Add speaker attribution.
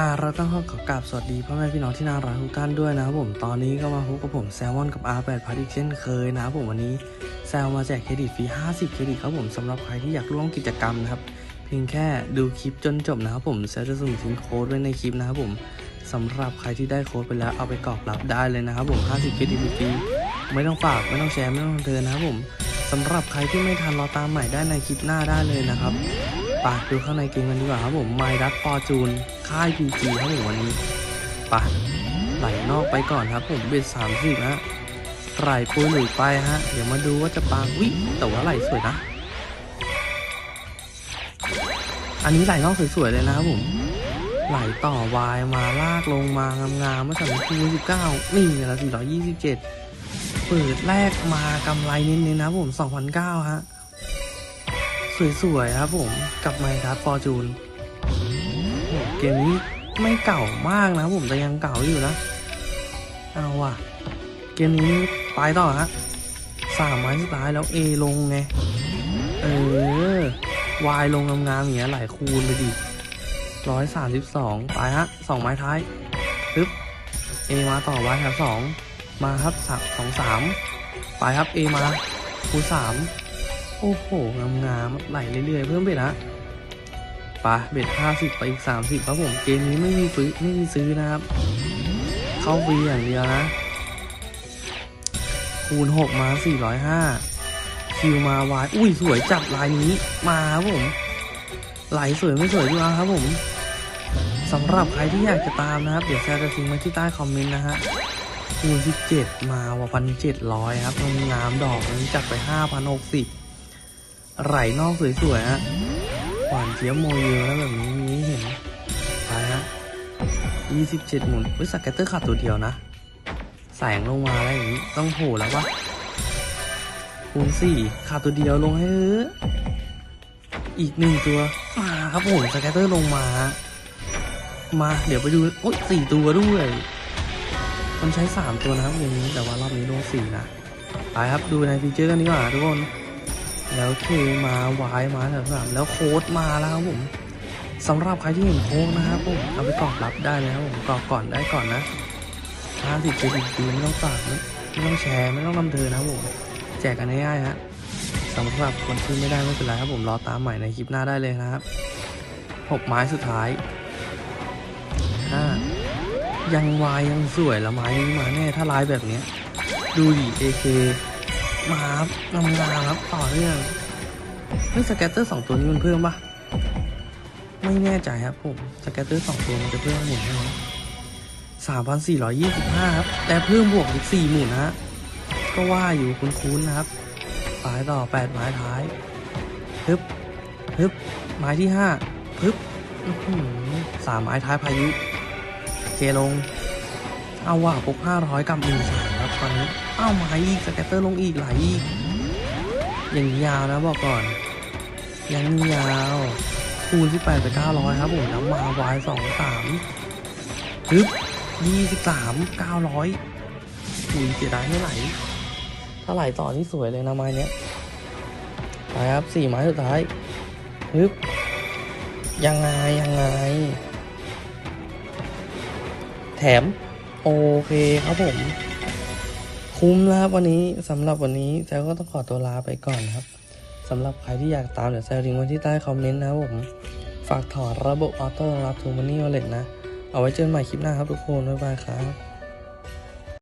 Speaker 1: อ่าเราต้องขอกราบสวัสดีพ่อแม่พี่น้องที่น่ารักทุกท่านด้วยนะครับผมตอนนี้ก็มาพบกับผมแซลมอนกับ R8 พัทอีกเช่นเคยนะครับผมวันนี้แซลมาแจกเครดิตฟรี 50 เครดิตครับผมสำหรับใครที่อยากร่วมกิจกรรมนะครับเพียงแค่ดูคลิปจนจบนะครับผมแซลจะสุ่มทิ้งโค้ดไว้ในคลิปนะครับผมสำหรับใครที่ได้โค้ดไปแล้วเอาไปกรอกรับได้เลยนะครับผม 50 เครดิตฟรีไม่ต้องฝากไม่ต้องแชร์ไม่ต้องเดินนะครับผมสำหรับใครที่ไม่ทันรอตามใหม่ได้ในคลิปหน้าได้เลยนะครับ ไปดูข้างในเกมกันดีกว่าครับผมไมดัตฟอร์จูนค่ายพีจีครับผมวันนี้ไปไหลนอกไปก่อนครับผมเบ็ดสามสิบฮะไหลปุยหลุยไปฮะ เดี๋ยวมาดูว่าจะปางวิแต่ว่าไหลสวยนะ อันนี้ไหลนอกสวยๆเลยนะครับผมไหลต่อวายมาลากลงมางามๆเมื่อสักครู่สิบเก้านี่ละสี่ร้อยยี่สิบเจ็ดเปิดแรกมากำไรเน้นๆนะครับผมสองพันเก้าฮะ สวยๆครับผมกับไมค์ครับฟอร์จูนเกมนี้ไม่เก่ามากนะผมแต่ยังเก่าอยู่นะเอาว่ะ เกมนี้ไปต่อฮะสามไม้สุดท้ายแล้ว A ลงไง เออ Y ลงงามๆอย่างเงี้ยหลายคูณไปดิร้อยสามสิบสองไปฮะสองไม้ท้ายปึ๊บ A มาต่อ Y ครับสองมาครับสามสองสามไปครับ A มาคูสาม โอ้โห งามงามๆไหลเรื่อยๆ เพิ่มเบ็ดฮะปะเบ็ดห้าสิบไปอีกสามสิบครับผม เกมนี้ไม่มีซื้อไม่มีซื้อนะครับ เข้าฟรีอย่างเดียวนะ คูณหกมาสี่ร้อยห้าคิวมาวาย อุ้ย สวยจับลายนี้มาครับผม ไหลสวยไม่สวยดูเอาครับผมสำหรับใครที่อยากจะตามนะครับ เดี๋ยวแซร์จะทิ้งไว้ที่ใต้คอมเมนต์นะฮะคูณ17มาว่าพันเจ็ดร้อยครับงามดอกนี้จัดไปห้าพันหกสิบ ไหลนอกสวยๆฮะหวานเจี๊ยบโมเยลแล้วแบบนี้มีเห็นไปฮะยี่สิบเจ็ดหมุนเฮ้ยสแกตเตอร์ขาดตัวเดียวนะ แสงลงมาอะไรอย่างนี้ ต้องโผล่แล้ววะคูณสี่ขาดตัวเดียวลงให้เอออีกหนึ่งตัว มาครับผมสแกตเตอร์ลงมา มาเดี๋ยวไปดูโอ้ยสี่ตัวด้วย มันใช้สามตัวนะครับอย่างนี้แต่ว่ารอบนี้ลงสี่นะ ไปครับดูในฟีเจอร์กันดีกว่าทุกคน แล้วเคมาวายมาแถวสามแล้วโค้ดมาแล้วครับผมสำหรับใครที่เห็นโค้ดนะครับผมเอาไปกรอกรับได้เลยครับผมกรอกก่อนได้ก่อนนะห้าสิบเจ็ดสิบปีไม่ต้องฝากไม่ต้องแชร์ไม่ต้องนำเธอนะครับผมแจกกันง่ายๆฮะสำหรับคนที่ไม่ได้ไม่เป็นไรครับผมรอตามใหม่ในคลิปหน้าได้เลยนะครับหกไม้สุดท้ายห้ายังวายยังสวยละไม้นี้มาแน่ถ้าลายแบบนี้ดูดิเอเค มาครับงามงาครับต่อเนื่องเฮ้ยสแกตเตอร์สองตัวนี้มันเพิ่มปะไม่แน่ใจครับผมสแกตเตอร์สองตัวมันจะเพิ่มหมุนไหมสามพันสี่ร้อยยี่สิบห้าครับ แต่เพิ่มบวกอีกสี่หมุนนฮะ ก็ว่าอยู่คุ้นๆนะครับปลายต่อแปดไม้ท้ายฮึบฮึบไม้ที่ห้าฮึบอือสามไม้ท้ายพายุ เคลง เอาว่าพกห้าร้อยกับหนึ่งสา ตอนนี้เอ้ามาอีกสแกตเตอร์ลงอีกไหลอีกอย่างยาวนะบอกก่อนยังยาวคูณที่แปดไปเก้าร้อยครับผมแล้วมาวายสองสามปึ๊บยี่สิบสามเก้าร้อยอุ้ยเสียดายไม่ไหลถ้าไหลต่อนี่สวยเลยนะไม้เนี้ยไปครับสี่ไม้สุดท้ายปึ๊บยังไงยังไง แถม โอเคครับผม คุ้มแล้วครับวันนี้สำหรับวันนี้แซลก็ต้องขอตัวลาไปก่อนครับสำหรับใครที่อยากตามเดี๋ยวแซลทิ้งไว้ที่ใต้คอมเมนต์นะครับผมฝากถอดระบบออโต้รับทูมันนี่วอลเล็ตนะ เอาไว้เจอกันใหม่คลิปหน้าครับทุกคนบ๊ายบายครับ